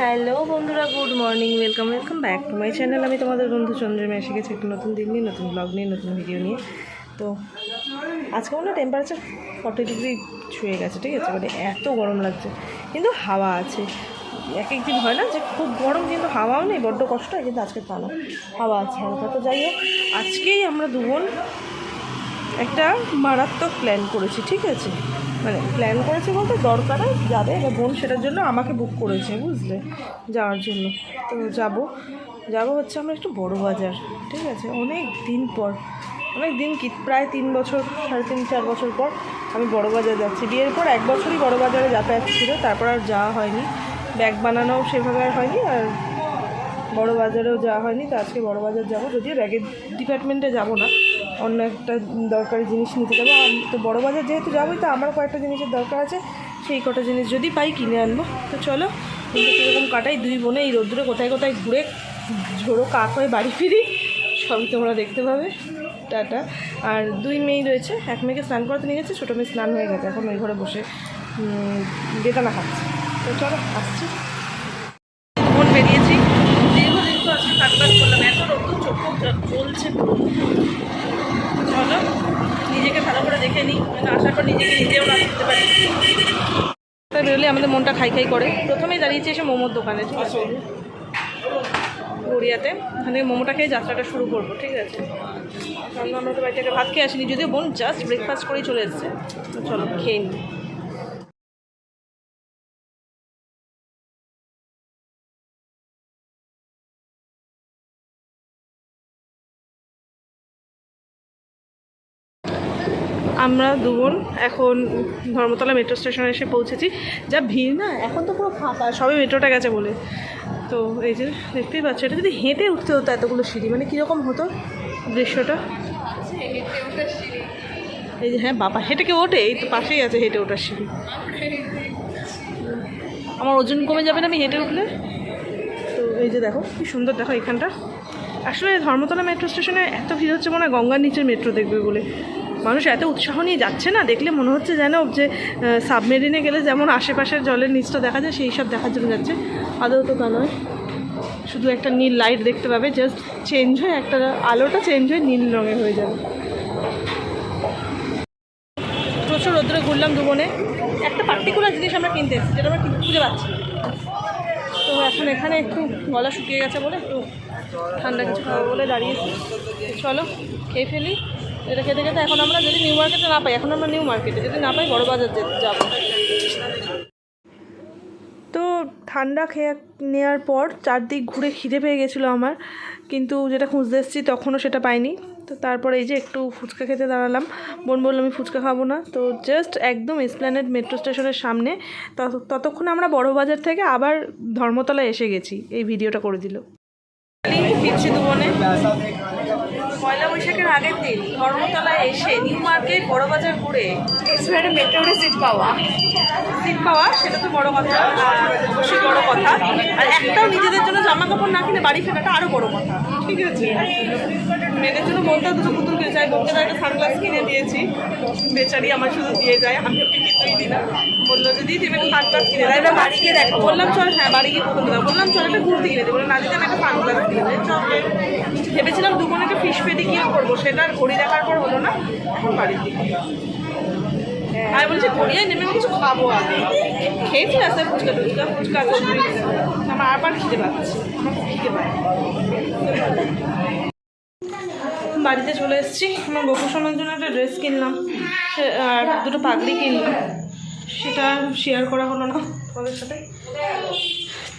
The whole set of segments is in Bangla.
হ্যালো বন্ধুরা, good morning welcome welcome back to my channel আমি তোমাদের বন্ধু চন্দ্রমে এসে গেছি একটা নতুন দিন নিয়ে, নতুন ব্লগ নিয়ে, নতুন ভিডিও নিয়ে। তো আজকে মনে টেম্পারেচার ফর্টি ডিগ্রি ছুঁয়ে গেছে, ঠিক আছে? মানে এত গরম লাগছে, কিন্তু হাওয়া আছে। এক এক দিন হয় না যে খুব গরম, কিন্তু হাওয়াও নেই, বড্ড কষ্ট হয়, কিন্তু আজকে তা না, হাওয়া আছে হালকা। তো যাই হোক, আজকেই আমরা দুবোন একটা মারাত্মক প্ল্যান করেছি, ঠিক আছে? মানে প্ল্যান করেছি বলতে দরকার যাবে। এবার বোন সেটার জন্য আমাকে বুক করেছে, বুঝলে? যাওয়ার জন্য। তো যাব। যাব হচ্ছে আমরা একটু বড় বাজার, ঠিক আছে? অনেক দিন পর, অনেক দিন কি, প্রায় তিন বছর, সাড়ে তিন, চার বছর পর আমি বড় বাজার যাচ্ছি। বিয়ের পর এক বছরই বড় বাজারে যাতায়াত ছিল, তারপর আর যাওয়া হয়নি। ব্যাগ বানানোও সেভাবে আর হয়নি, আর বড় বাজারেও যাওয়া হয়নি। তো আজকে বড় বাজার যাব, যদিও ব্যাগের ডিপার্টমেন্টে যাব না। অন্য একটা দরকারি জিনিস নিতে যাব। তো বড় বাজার যেহেতু যাবোই, তো আমার কয়েকটা জিনিসের দরকার আছে। সেই কটা জিনিস যদি পাই কিনে আনব। তো চলো কিন্তু কীরকম কাটাই, দুই বোনে এই রোদ্দুরে কোথায় কোথায় ঘুরে ঝোড়ো কাক হয়ে বাড়ি ফিরি, সবই তোমরা দেখতে পাবে। টাটা। আর দুই মেয়ে রয়েছে, এক মেয়েকে স্নান করাতে নিয়ে গেছে, ছোটো মেয়ে স্নান হয়ে গেছে, এখন ওই ঘরে বসে বেদানা খাচ্ছে। তো চলো, আসছি। বোন বেরিয়েছি। করলাম চোখ পুরো চলো নিজেকে ভালো করে দেখে নিই যেন আসার পর নিজেকে নিজেও না করতে পারি। বেরোলে আমাদের মনটা খাই খাই করে। প্রথমেই দাঁড়িয়েছি এসে মোমোর দোকানে ঠিক আছে? গড়িয়াতে। ওখানে মোমোটা খেয়ে যাত্রাটা শুরু করব ঠিক আছে? কারণ আমরা তো বাড়ি থেকে ভাত খেয়ে আসিনি যদিও বোন জাস্ট ব্রেকফাস্ট করেই চলে এসছে। চলো খেয়ে নিই আমরা দুবোন এখন ধর্মতলা মেট্রো স্টেশনে এসে পৌঁছেছি। যা ভিড় না, এখন তো পুরো ফাঁকা সবে মেট্রোটা গেছে বলে। তো এই যে দেখতেই পাচ্ছ, এটা যদি হেঁটে উঠতে হতো এতগুলো সিঁড়ি মানে কীরকম হতো দৃশ্যটা? এই যে হ্যাঁ বাবা, হেঁটে কেউ ওঠে? এই তো পাশেই আছে হেঁটে ওঠার সিঁড়ি। আমার ওজন কমে যাবে না আমি হেঁটে উঠলে? তো এই যে দেখো, কি সুন্দর দেখো এখানটা। আসলে ধর্মতলা মেট্রো স্টেশনে এত ভিড় হচ্ছে মনে হয় গঙ্গার নিচের মেট্রো দেখবে বলে। মানুষ এত উৎসাহ নিয়ে যাচ্ছে না, দেখলে মনে হচ্ছে যেন যে সাবমেরিনে গেলে যেমন আশেপাশের জলের নিচটা দেখা যায়, সেই সব দেখার জন্য যাচ্ছে। আদৌ তো তা নয়। শুধু একটা নীল লাইট দেখতে পাবে জাস্ট চেঞ্জ হয়ে একটা আলোটা চেঞ্জ হয়ে নীল রঙের হয়ে যাবে। প্রচুর রোদ্রে ঘুরলাম দুবনে একটা পার্টিকুলার জিনিস আমরা কিনতে এসেছি, যেটা আমরা খুঁজে পাচ্ছি তো এখন এখানে একটু গলা শুকিয়ে গেছে বলে, একটু ঠান্ডা কিছু খাব বলে দাঁড়িয়েছি। চলো, খেয়ে ফেলি। এটা খেতে খেতে এখন আমরা যদি নিউ মার্কেটে না পাই এখন আমরা নিউ মার্কেটে যদি না পাই বড় বাজার যাব। তো ঠান্ডা খেয়ে নেওয়ার পর চারদিক ঘুরে খিদে পেয়ে গেছিল আমার কিন্তু যেটা খুঁজতে এসেছি তখনও সেটা পাইনি। তো তারপরে এই যে একটু ফুচকা খেতে দাঁড়ালাম। বোন বলল আমি ফুচকা খাব না। তো জাস্ট একদম এসপ্ল্যানেড মেট্রো স্টেশনের সামনে তত- ততক্ষণে আমরা বড় বাজার থেকে আবার ধর্মতলায় এসে গেছি। এই ভিডিওটা করে দিল। ফিরছি দুবনে পয়লা বৈশাখের আগের দিন ধর্মতলায় এসে নিউ মার্কেট বড় বাজার ঘুরে এক্সপ্রেসে মেট্রোতে সিট পাওয়া। সিট পাওয়া সেটা তো বড় কথা অবশ্যই বড় কথা। আর একটাও নিজেদের জন্য জামা কাপড় না কিনে বাড়ি ফেরাটা আরও বড় কথা। ঠিক আছে। মেয়েদের জন্য মনটা দুটো পুতুল কিনে চাই বোনকে একটা সানগ্লাস কিনে দিয়েছি। বেচারি আমার শুধু দিয়ে যায় আমি ওকে কিছুই দিই না। বলল যদি তুমি একটা সানগ্লাস কিনে দেয় এবার বাড়ি গিয়ে দেখো। বললাম চল হ্যাঁ বাড়ি গিয়ে পুতুল দাও। বললাম চল একটা কুর্তি কিনে দিই বলে না দিতে আমি একটা সানগ্লাস কিনে দেয় চল ভেবেছিলাম দুপুরে একটা ফিশ পেটি কিও করব? সেটা আর ঘড়ি দেখার পর হলো না, এখন বাড়ির দিকে। আমি বলছি গড়িয়ায় নেমে কিছু খাব আগে খেয়েছি রাস্তায় ফুচকা টুচকা ফুচকা। আমার আবার খিদে পাচ্ছে, আমার খিদে পায়। বাড়িতে চলে এসেছি, আমার গোপোষণের জন্য একটা ড্রেস কিনলাম। সে- আর দুটো পাগড়ি কিনলাম। সেটা শেয়ার করা হলো না তোমাদের সাথে।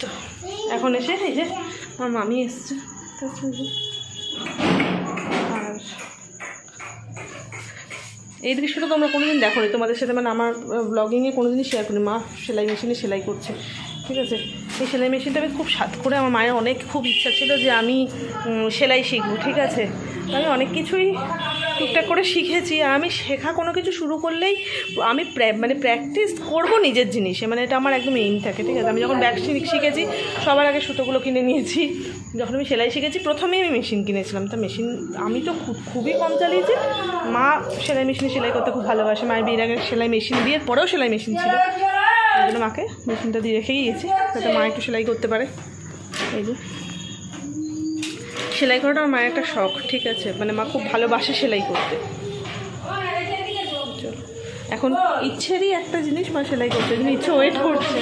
তো, এখন এসে এই যে আমার মামি এসছে। তো। আর এই দৃশ্যটা তোমরা কোনোদিন দেখো নি তোমাদের সাথে মানে আমার ব্লগিংয়ে কোনো দিনই শেয়ার করি মা সেলাই মেশিনে সেলাই করছে। ঠিক আছে? এই সেলাই মেশিনটা আমি খুব সাত করে আমার মায়ের অনেক খুব ইচ্ছা ছিল যে আমি সেলাই শিখব। ঠিক আছে? আমি অনেক কিছুই টুকটাক করে শিখেছি আমি শেখা কোনো কিছু শুরু করলেই আমি মানে প্র্যাকটিস করব নিজের জিনিসে মানে এটা আমার একদম এইম থাকে, ঠিক আছে? আমি যখন ব্যাগ শিখেছি, সবার আগে সুতোগুলো কিনে নিয়েছি, যখন আমি সেলাই শিখেছি, প্রথমেই আমি মেশিন কিনেছিলাম। তা মেশিন আমি তো খুব, খুবই কম চালিয়েছি। মা সেলাই মেশিনে সেলাই করতে খুব ভালোবাসে, মায়ের বিয়ের আগে সেলাই মেশিন বিয়ের পরেও সেলাই মেশিন ছিল। এই জন্য মাকে মেশিনটা দিয়ে রেখেই গেছি যাতে মা একটু সেলাই করতে পারে। এই যে। সেলাই করাটা আমার মায়ের একটা শখ, ঠিক আছে? মানে মা খুব ভালোবাসে সেলাই করতে। এখন ইচ্ছেরই একটা জিনিস মা সেলাই কিন্তু ইচ্ছে ওয়েট করছে।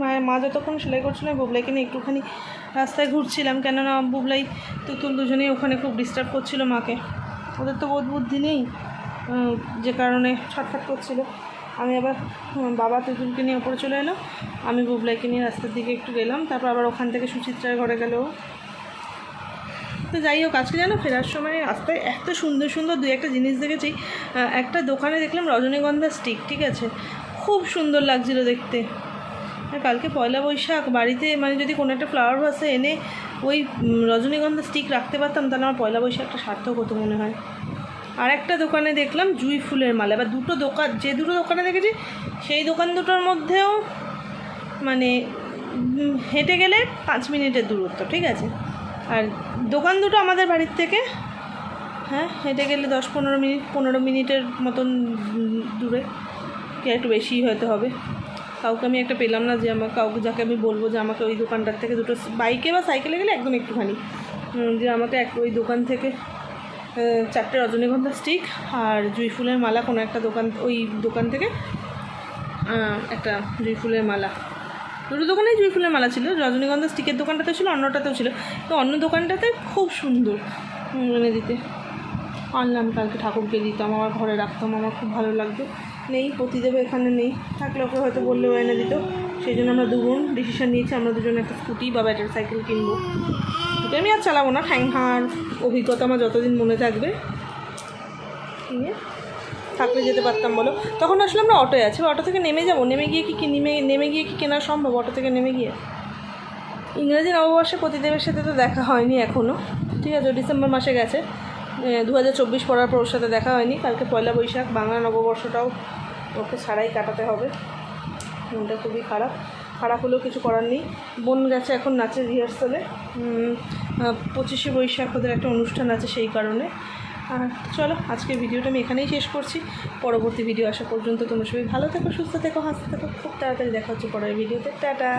মায়ের মা যতক্ষণ সেলাই করছিল বুবলাইকে নিয়ে একটুখানি রাস্তায় ঘুরছিলাম। কেননা বুবলাই তুতুল দুজনেই ওখানে খুব ডিস্টার্ব করছিল মাকে। ওদের তো বোধ বুদ্ধি নেই যে কারণে ছটফট করছিল। আমি আবার বাবা তুতুলকে নিয়ে ওপরে চলে এলো। আমি বুবলাইকে নিয়ে রাস্তার দিকে একটু গেলাম, তারপর আবার ওখান থেকে সুচিত্রার ঘরে গেল তো যাই হোক, আজকে জানো ফেরার সময় রাস্তায় এত সুন্দর সুন্দর দুই একটা জিনিস দেখেছি। একটা দোকানে দেখলাম রজনীগন্ধা স্টিক ঠিক আছে? খুব সুন্দর লাগছিল দেখতে। কালকে পয়লা বৈশাখ, বাড়িতে মানে যদি কোনো একটা ফ্লাওয়ার ভাসে এনে ওই রজনীগন্ধা স্টিক রাখতে পারতাম, তাহলে আমার পয়লা বৈশাখটা সার্থক হতো মনে হয়। আর একটা দোকানে দেখলাম জুই ফুলের মালা। এবার দুটো দোকান, যে দুটো দোকানে দেখেছি, সেই দোকান দুটোর মধ্যেও মানে হেঁটে গেলে পাঁচ মিনিটের দূরত্ব, ঠিক আছে? আর দোকান দুটো আমাদের বাড়ির থেকে হ্যাঁ হেঁটে গেলে দশ পনেরো মিনিট, পনেরো মিনিটের মতন দূরে, কি একটু বেশিই হয়তো হবে। কাউকে আমি একটা পেলাম না যে আমার, কাউকে, যাকে আমি বলব যে আমাকে ওই দোকানটার থেকে দুটো, বাইকে বা সাইকেলে গেলে একদম একটুখানি। যে আমাকে এক, ওই দোকান থেকে চারটে রজনীগন্ধা স্টিক আর জুঁই ফুলের মালা, কোনো একটা দোকান, ওই দোকান থেকে একটা জুঁই ফুলের মালা। দুটো দোকানেই জুঁই ফুলের মালা ছিল, রজনীগন্ধা স্টিকের দোকানটাতেও ছিল, অন্যটাতেও ছিল। তো অন্য দোকানটাতে খুব সুন্দর এনে দিতে। আনলাম, কালকে ঠাকুরকে দিতাম, আমার ঘরে রাখতাম, আমার খুব ভালো লাগতো। নেই প্রতিদেবে এখানে নেই, থাকলে ওকে হয়তো বললেও এনে দিত। সেই জন্য আমরা দুজন ডিসিশন নিয়েছি, আমরা দুজন একটা স্কুটি বা ব্যাটারি সাইকেল কিনবো। ওটা আমি আর চালাবো না, ঠ্যাং হার অভিজ্ঞতা আমার যতদিন মনে থাকবে। কিনে থাকলে যেতে পারতাম বলো। তখন আসলে আমরা অটোয় আছি অটো থেকে নেমে যাব। নেমে গিয়ে কি কি নেমে নেমে গিয়ে কি কেনা সম্ভব? অটো থেকে নেমে গিয়ে। ইংরেজি নববর্ষে প্রতিদেবের সাথে তো দেখা হয়নি এখনও ঠিক আছে, ডিসেম্বর মাসে গেছে। দু হাজার চব্বিশ পড়ার পর ওর সাথে দেখা হয়নি। কালকে পয়লা বৈশাখ, বাংলা নববর্ষটাও ওকে ছাড়াই কাটাতে হবে। মনটা খুবই খারাপ। খারাপ হলেও কিছু করার নেই। বোন গেছে এখন নাচের রিহার্সালে পঁচিশে বৈশাখ ওদের একটা অনুষ্ঠান আছে সেই কারণে। আর চলো, আজকের ভিডিওটা আমি এখানেই শেষ করছি। পরবর্তী ভিডিও আসা পর্যন্ত তোমরা সবাই ভালো থেকো, সুস্থ থেকো, হাসতে থাকো। খুব তাড়াতাড়ি দেখা হচ্ছে পরের ভিডিওতে। টাটা!